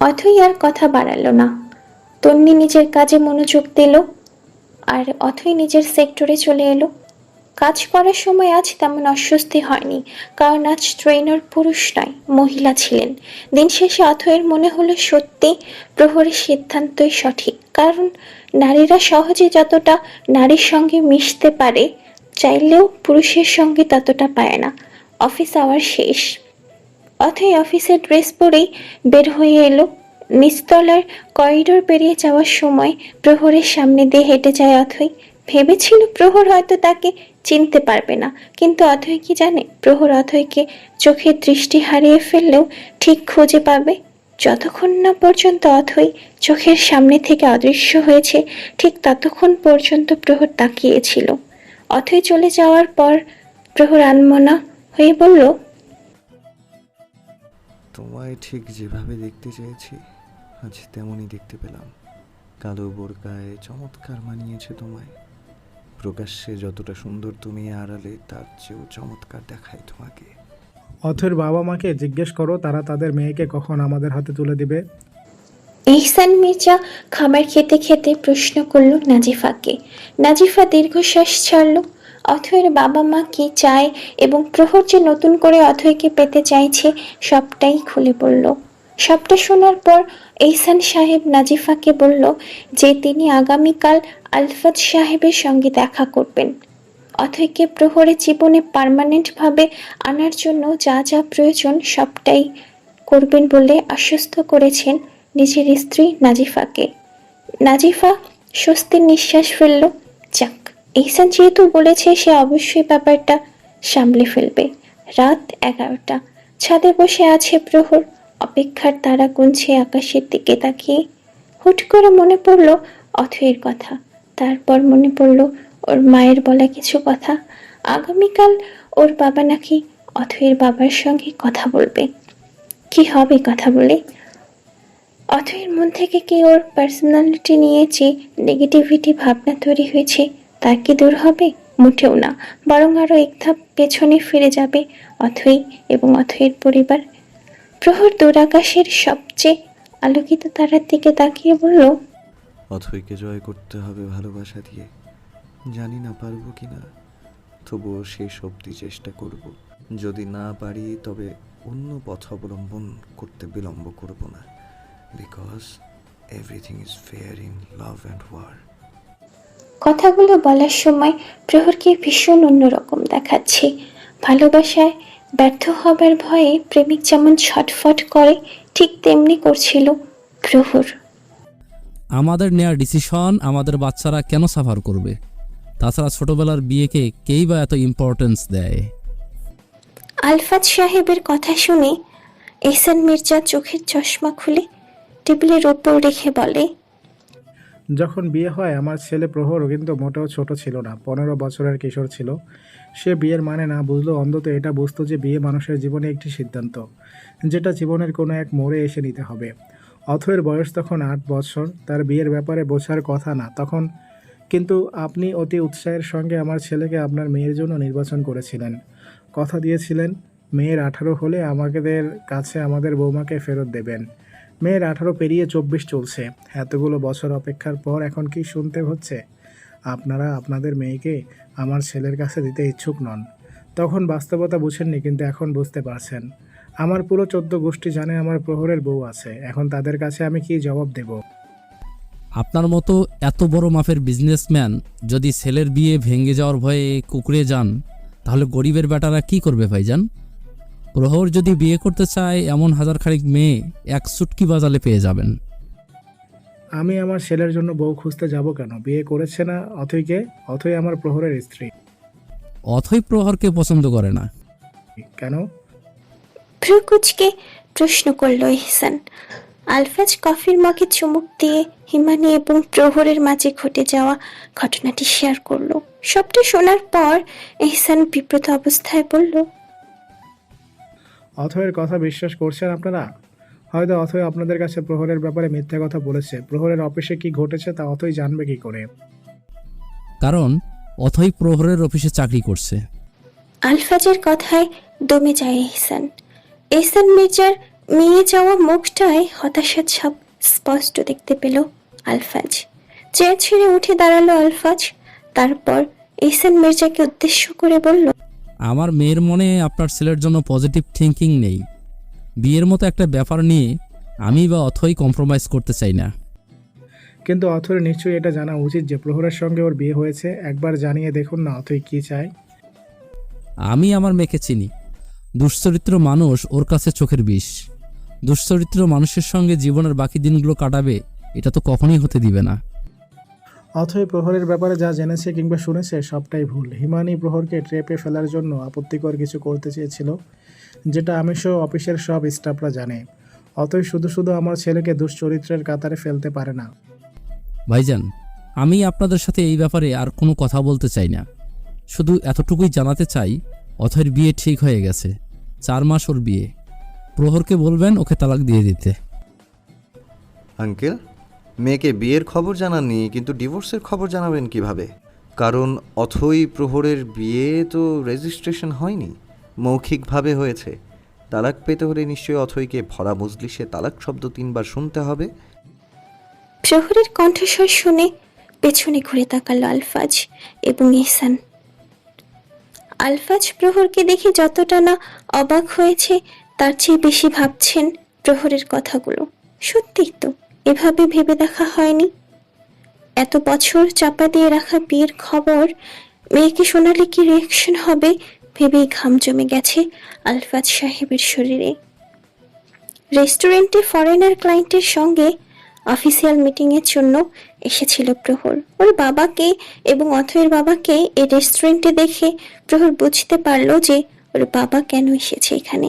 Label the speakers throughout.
Speaker 1: অথই আর কথা বাড়ালো না। তন্নি নিজের কাজে মনোযোগ দিল আর অথই নিজের সেক্টরে চলে এলো। কাজ করার সময় আজ তেমন অস্বস্তি হয়নি, কারণ আজ ট্রেনার পুরুষ নয়, মহিলা ছিলেন। দিন শেষে অথয়ের মনে হলো সত্যি প্রহরের সিদ্ধান্তই সঠিক, কারণ নারীরা সহজে যতটা নারীর সঙ্গে মিশতে পারে, চাইলেও পুরুষের সঙ্গে ততটা পায় না। অফিস আওয়ার শেষ। অথই অফিসের ড্রেস পরেই বের হয়ে এলো। নিচতলার করিডোর পেরিয়ে যাওয়ার সময় প্রহরের সামনে দিয়ে হেঁটে যায় অথই। ভেবেছিল প্রহর হয়তো তাকে চিনতে পারবে না, কিন্তু অথই কি জানে? প্রহর অথইকে চোখের দৃষ্টি হারিয়ে ফেললেও ঠিক খুঁজে পাবে। যতক্ষণ না পর্যন্ত অথই চোখের সামনে থেকে অদৃশ্য হয়েছে, ঠিক ততক্ষণ পর্যন্ত প্রহর তাকিয়েছিল অথই চলে যাওয়ার পর প্রহর আনমনা হয়ে বলল
Speaker 2: তোমায় ঠিক যেভাবে দেখতে চেয়েছি আজ তেমনই দেখতে পেলাম। কালো বোরকায় চমৎকার মানিয়েছে তোমায়। প্রকাশ্যে যতটা সুন্দর তুমি আড়ালে তার চেয়েও চমৎকার দেখায় তোমাকে।
Speaker 3: অথের বাবা মাকে জিজ্ঞেস করো তারা তাদের মেয়েকে কখন আমাদের হাতে তুলে দিবে।
Speaker 1: এহসান মির্জা খাবার খেতে খেতে প্রশ্ন করল নাজিফাকে। নাজিফা দীর্ঘশ্বাস ছাড়ল অথয়ের বাবা মা কি চায় এবং প্রহর যে নতুন করে অথয়কে পেতে চাইছে, সবটাই খুলে বলল। সবটা শোনার পর এইসান সাহেব নাজিফাকে বলল যে তিনি আগামীকাল আলফাজ সাহেবের সঙ্গে দেখা করবেন। অথয়কে প্রহরের জীবনে পার্মানেন্টভাবে আনার জন্য যা যা প্রয়োজন সবটাই করবেন বলে আশ্বস্ত করেছেন নিজের স্ত্রী নাজিফাকে। নাজিফা স্বস্তির নিঃশ্বাস ফেলল, যাক ইহসান যেহেতু বলেছে, সে অবশ্যই ব্যাপারটা সামলে ফেলবে। রাত এগারোটা। ছাদে বসে আছে প্রহর। অপেক্ষার তারা গুনছে আকাশের দিকে তাকিয়ে। হুট করে মনে পড়ল অথয়ের কথা। তারপর মনে পড়ল ওর মায়ের বলা কিছু কথা। আগামীকাল ওর বাবা নাকি অথয়ের বাবার সঙ্গে কথা বলবে। কি হবে কথা বলে? অথয়ের মন থেকে কি ওর পার্সোনালিটি নিয়ে যে নেগেটিভিটি ভাবনা তৈরি হয়েছে তা কি দূর হবে? মোটেও না। বরং আরও এক ধাপ পেছনে ফিরে যাবে অথই এবং অথয়ের পরিবার। প্রহর দূরাকাশের সবচেয়ে আলোকিত তারার দিকে তাকিয়ে বলল,
Speaker 2: অথইকে জয় করতে হবে ভালোবাসা দিয়ে। জানি না পারব কি না তবুও শেষ অবধি চেষ্টা করব। যদি না পারি, তবে অন্য পথ অবলম্বন করতে বিলম্ব করব না। Because everything is fair in love and war
Speaker 1: কথাগুলো বলার সময় প্রহরকে ভীষণ অন্যরকম দেখাচ্ছে। ভালোবাসায় ব্যর্থ হবার ভয়ে প্রেমিক যেমন ছটফট করে ঠিক তেমনি করছিল প্রহর।
Speaker 4: আমাদের নেওয়ার ডিসিশন আমাদের বাচ্চারা কেন সাফার করবে? তাছাড়া ছোটবেলার বিয়েকে কেই বা এত ইম্পর্টেন্স দেয়?
Speaker 1: আলফাত সাহেবের কথা শুনে এহসান মির্জা চোখের চশমা খুলে টেবিলের ওপর রেখে বলে
Speaker 3: যখন বিয়ে হয়, আমার ছেলে প্রহর কিন্তু মোটেও ছোট ছিল না, পনেরো বছরের কিশোর ছিল। সে বিয়ের মানে না বুঝলো অন্তত এটা বুঝতো যে বিয়ে মানুষের জীবনে একটি সিদ্ধান্ত, যেটা জীবনের কোনো এক মোড়ে এসে নিতে হবে। অথয়ের বয়স তখন আট বছর, তার বিয়ের ব্যাপারে বোঝার কথা না। তখন কিন্তু আপনি অতি উৎসাহের সঙ্গে আমার ছেলেকে আপনার মেয়ের জন্য নির্বাচন করেছিলেন। কথা দিয়েছিলেন, মেয়ের আঠারো হলে আমাদের কাছে আমাদের বৌমাকে ফেরত দেবেন। মেয়ের আঠারো পেরিয়ে চব্বিশ চলছে। এতগুলো বছর অপেক্ষার পর এখন কি শুনতে হচ্ছে? আপনারা আপনাদের মেয়েকে আমার ছেলের কাছে দিতে ইচ্ছুক নন। তখন বাস্তবতা বুঝেননি, কিন্তু এখন বুঝতে পারছেন। আমার পুরো চোদ্দ গোষ্ঠী জানে আমার প্রহরের বউ আছে। এখন তাদের কাছে আমি কি জবাব দেব?
Speaker 4: আপনার মতো এত বড় মাপের বিজনেসম্যান যদি ছেলের বিয়ে ভেঙে যাওয়ার ভয়ে কুকড়ে যান, তাহলে গরিবের বেটারা কি করবে ভাইজান? প্রহর যদি বিয়ে করতে চায় এমন হাজার খানিক মেয়ে এক সুটকি বাজালে পেয়ে যাবেন।
Speaker 3: আমি আমার ছেলের জন্য বউ খুঁজতে যাব কেন? বিয়ে করেছে না অথইকে অথই আমার প্রহরের স্ত্রী।
Speaker 4: অথই প্রহরকে পছন্দ করে না।
Speaker 3: কেন?
Speaker 1: ভ্রুকুচকে প্রশ্ন করল এহসান আলফাজ কফির মগে চুমুক দিয়ে হিমানি এবং প্রহরের মাঝে ঘটে যাওয়া ঘটনাটি শেয়ার করল। সবটা শোনার পর এহসান বিব্রত অবস্থায় বলল
Speaker 3: অথয়ের কথা বিশ্বাস করছেন আপনারা? হয়তো অথয় আপনাদের কাছে প্রহরের ব্যাপারে মিথ্যা কথা বলেছে। প্রহরের অফিসে কি ঘটেছে তা অথই জানবে কি করে?
Speaker 4: কারণ অথই প্রহরের অফিসে চাকরি করছে।
Speaker 1: আলফাজের কথায় দমে যায় এহসান। এহসান মির্জার মেয়ে যাওয়া মুখটায় হতাশার ছাপ স্পষ্ট দেখতে পেল আলফাজ। চেয়ার ছেড়ে উঠে দাঁড়াল আলফাজ। তারপর এহসান মির্জাকে উদ্দেশ্য করে বলল
Speaker 4: আমার মেয়ের মনে আপনার ছেলের জন্য পজিটিভ থিঙ্কিং নেই। বিয়ের মতো একটা ব্যাপার নিয়ে আমি বা অথই কম্প্রোমাইজ করতে চাই না।
Speaker 3: কিন্তু অথরের নিশ্চয়ই এটা জানা উচিত যে প্রহরের সঙ্গে ওর বিয়ে হয়েছে। একবার জানিয়ে দেখুন না অথই কী চায়।
Speaker 4: আমি আমার মেয়েকে চিনি। দুশ্চরিত্র মানুষ ওর কাছে চোখের বিষ। দুশ্চরিত্র মানুষের সঙ্গে জীবনের বাকি দিনগুলো কাটাবে এটা তো কখনোই হতে দিবে না।
Speaker 3: অথই প্রহরের ব্যাপারে যা জেনেছে কিংবা শুনেছে সবটাই ভুল। হিমানি প্রহরকে ট্রেপে ফেলার জন্য আপত্তিকর কিছু করতে চেয়েছিল যেটা আমি সহ অফিসের সব স্টাফরা জানে। অতই শুধু শুধু আমার ছেলেকে দুশ্চরিত্রের কাতারে ফেলতে পারে না।
Speaker 4: ভাইজান আমি আপনাদের সাথে এই ব্যাপারে আর কোনো কথা বলতে চাই না। শুধু এতটুকুই জানাতে চাই অথয়ের বিয়ে ঠিক হয়ে গেছে। চার মাস ওর বিয়ে। প্রহরকে বলবেন ওকে তালাক দিয়ে দিতে।
Speaker 2: আঙ্কেল? মেয়েকে বিয়ের খবর জানাননি, কিন্তু ডিভোর্সের খবর জানাবেন কীভাবে? কারণ অথই প্রহরের বিয়ে তো রেজিস্ট্রেশন হয়নি, মৌখিকভাবে হয়েছে। তালাক পেতে হলে নিশ্চয়ই অথইকে ভরা মজলিসে তালাক শব্দ তিনবার শুনতে হবে।
Speaker 1: প্রহরের কণ্ঠস্বর শুনে পেছনে ঘুরে তাকালো আলফাজ এবং এহসান। আলফাজ প্রহরকে দেখে যতটা না অবাক হয়েছে, তার চেয়ে বেশি ভাবছেন প্রহরের কথাগুলো। সত্যিই তো। এভাবে ভেবে দেখা হয়নি। এত বছর চাপা দিয়ে রাখা বিয়ের খবর, মেয়েকে শোনালে কি রিয়াকশন হবে ভেবেই ঘাম জমে গেছে আলফাজ সাহেবের শরীরে। রেস্টুরেন্টে ফরেনার ক্লায়েন্টের সঙ্গে অফিসিয়াল মিটিংয়ের জন্য এসেছিল প্রহর। ওর বাবাকে এবং অথয়ের বাবাকে এই রেস্টুরেন্টে দেখে প্রহর বুঝতে পারল যে ওর বাবা কেন এসেছে এখানে।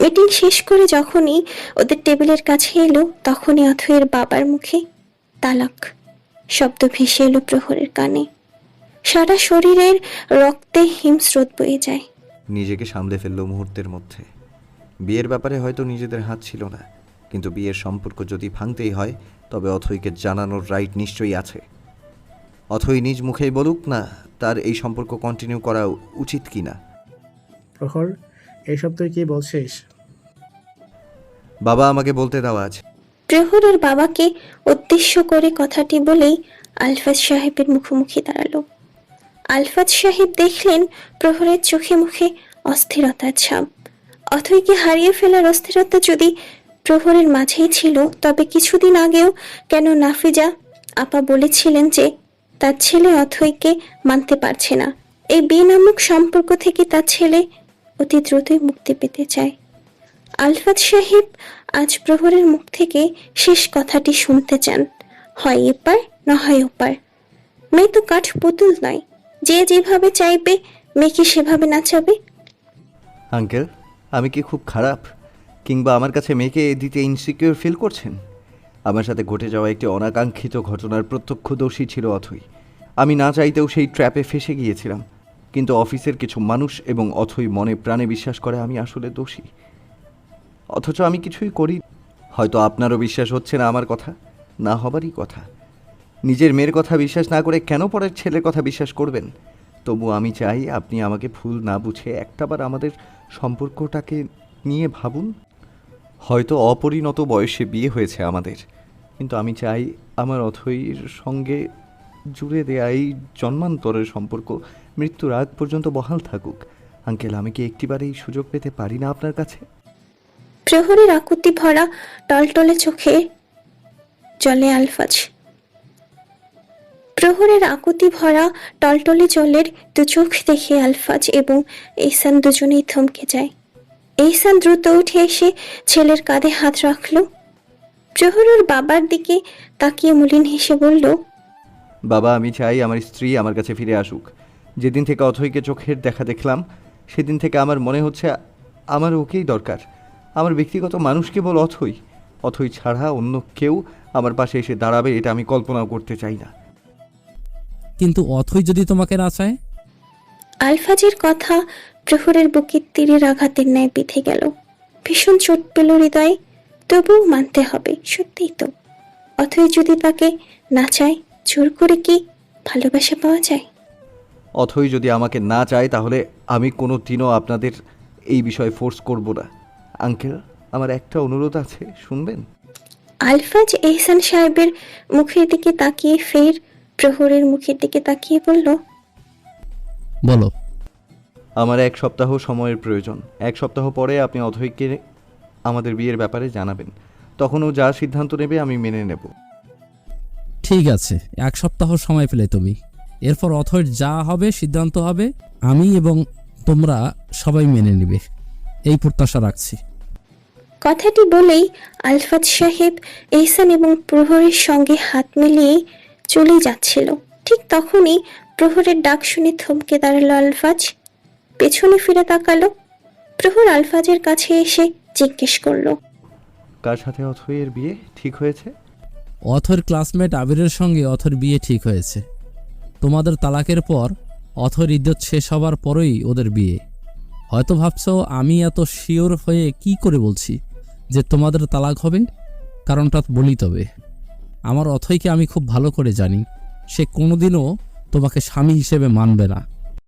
Speaker 1: মিটিং শেষ করে যখনই ওদের টেবিলের কাছে এলো তখনই অথয়ের বাবার মুখে তালাক। শব্দ ভেসে এলো প্রহরের কানে। সারা শরীরের রক্তে হিমস্রোত বয়ে যায়।
Speaker 2: নিজেকে সামলে ফেলল মুহূর্তের মধ্যে। বিয়ের ব্যাপারে হয়তো নিজেদের হাত ছিল না কিন্তু বিয়ের সম্পর্ক যদি ভাঙতেই হয় তবে অথইকে জানানোর রাইট নিশ্চয়ই আছে। অথই নিজ মুখেই বলুক না তার এই সম্পর্ক কন্টিনিউ করা উচিত কি না
Speaker 3: প্রহর এইসব তুই কি বলছিস?
Speaker 2: বাবা আমাকে বলতে দেওয়া আছে
Speaker 1: প্রহরের বাবাকে উদ্দেশ্য করে কথাটি বলেই আলফাজ সাহেবের মুখোমুখি দাঁড়াল। আলফাজ সাহেব দেখলেন প্রহরের চোখে মুখে অস্থিরতার ছাপ। অথইকে হারিয়ে ফেলার অস্থিরতা যদি প্রহরের মাঝেই ছিল তবে কিছুদিন আগেও কেন নাফিজা আপা বলেছিলেন যে তার ছেলে অথইকে মানতে পারছে না। এই বেনামক সম্পর্ক থেকে তার ছেলে অতি দ্রুতই মুক্তি পেতে চায়। আলফাত সাহেব আজ প্রহরের মুখ থেকে শেষ কথাটি শুনতে চান। হয় এপার, না হয় ওপার। মেয়ে তো কাঠ পুতুল নয়। যে যেভাবে চাইবে মেয়েকে সেভাবে নাচাবে?
Speaker 2: আঙ্কেল, আমি কি খুব খারাপ? কিংবা আমার কাছে মেয়েকে দিতে ইনসিকিউর ফিল করছেন? আমার সাথে ঘটে যাওয়া একটি অনাকাঙ্ক্ষিত ঘটনার প্রত্যক্ষদর্শী ছিল অথই। আমি না চাইতেও সেই ট্র্যাপে ফেসে গিয়েছিলাম। কিন্তু অফিসের কিছু মানুষ এবং অথই মনে প্রাণে বিশ্বাস করে আমি আসলে দোষী। অথচ আমি কিছুই করি হয়তো আপনারও বিশ্বাস হচ্ছে না আমার কথা, না হবারই কথা। নিজের মেয়ের কথা বিশ্বাস না করে কেন পরের ছেলের কথা বিশ্বাস করবেন? তবু আমি চাই আপনি আমাকে ভুল না বুঝে একটাবার আমাদের সম্পর্কটাকে নিয়ে ভাবুন। হয়তো অপরিণত বয়সে বিয়ে হয়েছে আমাদের, কিন্তু আমি চাই আমার অথৈর সঙ্গে জুড়ে দেয়া এই জন্মান্তরের সম্পর্ক। মৃত্যুর আগ পর্যন্ত বহাল থাকুক। আঙ্কেল, আমি কি একটিবার এই সুযোগ পেতে পারি না আপনার কাছে?
Speaker 1: প্রহরের আকুতি ভরা টলটলে চোখে জলে আলফাজ। প্রহরের আকুতি ভরা টলটলে জলের দু চোখ দেখে আলফাজ এবং এহসান দুজনেই থমকে যায়। এহসান দ্রুত উঠে এসে ছেলের কাঁধে হাত রাখল। প্রহরের বাবার দিকে তাকিয়ে মলিন হেসে বলল
Speaker 2: বাবা আমি চাই আমার স্ত্রী আমার কাছে ফিরে আসুক। যেদিন থেকে অথৈকে চোখের দেখা দেখলাম সেদিন থেকে আমার মনে হচ্ছে আমার ওকেই দরকার। আমার ব্যক্তিগত মানুষ কেবল অথই অথই ছাড়া অন্য কেউ আমার পাশে এসে দাঁড়াবে এটা আমি কল্পনাও করতে চাই না।
Speaker 4: কিন্তু অথই যদি তোমাকে না চায়?
Speaker 1: আলফাজের কথা প্রহরের বুকের তীরের আঘাতের ন্যায় বিঁধে গেল। ভীষণ চোট পেল হৃদয়ে। তবুও মানতে হবে সত্যিই তো। অথই যদি তাকে না চায় জোর করে কি ভালোবাসা পাওয়া যায়?
Speaker 2: অথই যদি আমাকে না চায় তাহলে আমি কোনো দিনও আপনাদের এই বিষয়ে ফোর্স করব না। আঙ্কেল আমার একটা অনুরোধ আছে শুনবেন?
Speaker 1: আলফাজ এহসান সাহেবের মুখের দিকে তাকিয়ে ফের প্রহরের মুখের দিকে তাকিয়ে বলল
Speaker 4: বলো।
Speaker 2: আমার এক সপ্তাহ সময়ের প্রয়োজন। এক সপ্তাহ পরে আপনি অথৈকে আমাদের বিয়ের ব্যাপারে জানাবেন। তখন ও যা সিদ্ধান্ত নেবে আমি মেনে নেব।
Speaker 4: ঠিক আছে এক সপ্তাহ সময় পেলে তুমি। এরপর অথর যা হবে সিদ্ধান্ত হবে আমি এবং তোমরা সবাই মেনে নিবে। এই প্রত্যাশা রাখছি।
Speaker 1: কথাটি বলেই আলফাজ সাহেব এহসান এবং প্রহরের সঙ্গে হাত মিলিয়ে চলে যাচ্ছিল। ঠিক তখনই প্রহরের ডাক শুনে থমকে দাঁড়াল আলফাজ। পেছনে ফিরে তাকালো। প্রহর আলফাজের কাছে এসে জিজ্ঞেস করল
Speaker 2: কার সাথে অথৈয়ের বিয়ে? ঠিক হয়েছে?
Speaker 4: অথর ক্লাসমেট আবিরের সঙ্গে অথর বিয়ে ঠিক হয়েছে। তোমাদের তালাকের পর অথর ইদ্যত শেষ হবার পরেই ওদের বিয়ে। হয়তো ভাবছ আমি এত শিওর হয়ে কি করে বলছি যে তোমাদের তালাক হবে? কারণটা বলি তবে। আমার অথইকে আমি খুব ভালো করে জানি। সে কোনোদিনও তোমাকে স্বামী হিসেবে মানবে না।